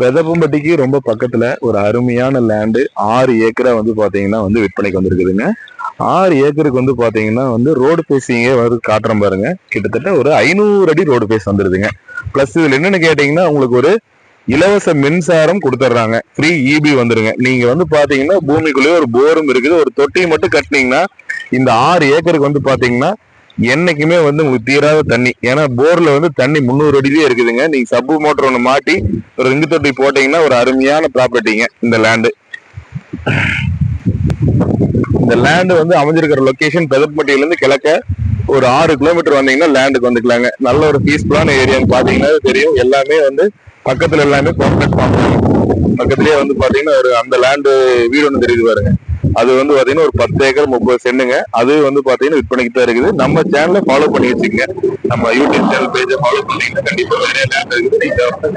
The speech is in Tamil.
பெதப்பம்பட்டிக்கு ரொம்ப பக்கத்துல ஒரு அருமையான லேண்டு ஆறு ஏக்கரா வந்து பாத்தீங்கன்னா வந்து விற்பனைக்கு வந்திருக்குதுங்க. ஆறு ஏக்கருக்கு வந்து பாத்தீங்கன்னா வந்து ரோடு பேசிங்கே வந்து காட்டுறோம் பாருங்க. கிட்டத்தட்ட ஒரு ஐநூறு அடி ரோடு பேஸ் வந்துருதுங்க பிளஸ் இதுல என்னன்னு கேட்டீங்கன்னா உங்களுக்கு ஒரு இலவச மின்சாரம் கொடுத்துட்றாங்க. ஃப்ரீ இபி வந்துருங்க. நீங்க வந்து பாத்தீங்கன்னா பூமிக்குள்ளேயே ஒரு போரும் இருக்குது. ஒரு தொட்டி மட்டும் கட்டினீங்கன்னா இந்த ஆறு ஏக்கருக்கு வந்து பாத்தீங்கன்னா என்னைக்குமே வந்து உங்களுக்கு தீராத தண்ணி. ஏன்னா போர்ல வந்து தண்ணி முந்நூறு அடியிலே இருக்குதுங்க. நீங்க சப்பு மோட்டர் ஒன்று மாட்டி ஒரு ரிங்கு தொட்டி போட்டீங்கன்னா ஒரு அருமையான ப்ராப்பர்ட்டிங்க இந்த லேண்டு இந்த லேண்டு வந்து அமைஞ்சிருக்கிற லொக்கேஷன் பெதப்பட்டியிலேருந்து கிழக்க ஒரு ஆறு கிலோமீட்டர் வந்தீங்கன்னா லேண்டுக்கு வந்துக்கலாங்க. நல்ல ஒரு பீஸ்ஃபுல்லான ஏரியான்னு பார்த்தீங்கன்னா தெரியும். எல்லாமே வந்து பக்கத்தில் எல்லாமே கான்ட்ராக்ட் பார்க்கலாம் பக்கத்துலேயே வந்து பார்த்தீங்கன்னா ஒரு அந்த லேண்டு வீடு ஒன்று தெரியுது பாருங்க. அது வந்து பாத்தீங்கன்னா ஒரு பத்து ஏக்கர் முப்பது சென்னுங்க அது வந்து பாத்தீங்கன்னா விற்பனைக்கு தான் இருக்குது. நம்ம சேனலை ஃபாலோ பண்ணி வச்சுக்கங்க நம்ம யூடியூப் சேனல் பேஜை ஃபாலோ பண்ணீங்கன்னா கண்டிப்பா நிறைய லேண்ட் இருக்குது.